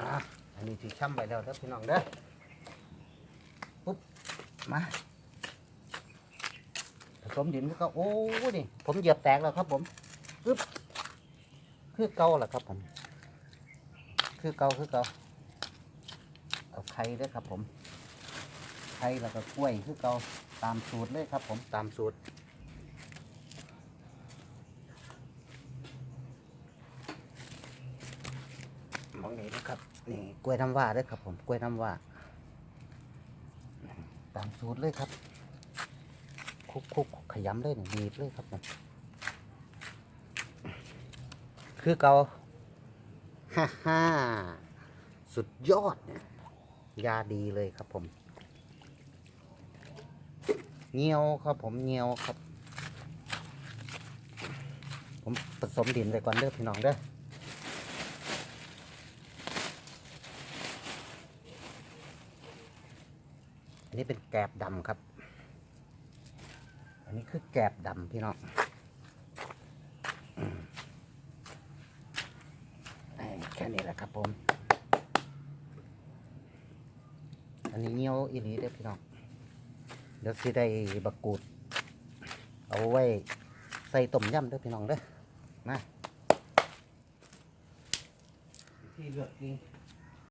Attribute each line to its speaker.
Speaker 1: อะอันนี้ที่ช้ำไปแล้วเด้อพี่น้องเด้อปุ๊บมาผสมดินก็โอ้นี่ผมเหยียบแตกแล้วครับผมปึ๊บคือเก่าแหละครับผม คือเก่าคือเก่าเอาไข่ด้อครับผมไข่แล้วก็กล้วยคือเก่าตามสูตรเลยครับผมตามสูตร มองนี้นะครับนี่กล้วยน้ำว้าด้วยครับ ผมกล้วยน้ำว้าตามสูตรเลยครับคุกคุกขยำเลยนี่บีบเลยครับผมคือเกาฮ่าฮ่าสุดยอดเนี่ยยาดีเลยครับผมเงี้ยวครับผมเงี้ยวครับ ผมผสมดินไปก่อนเด้อพี่น้องเด้อ อันนี้เป็นแกบดำครับ อันนี้คือแกบดำพี่น้องแค่นี้แหละครับผม อันนี้เงี้ยวอีหลีเด้อพี่น้อง เดี๋ยวสิได้บักกูด เอาไว้ใส่ต้มยำเด้อพี่น้องเด้อมาที่เลือกจริง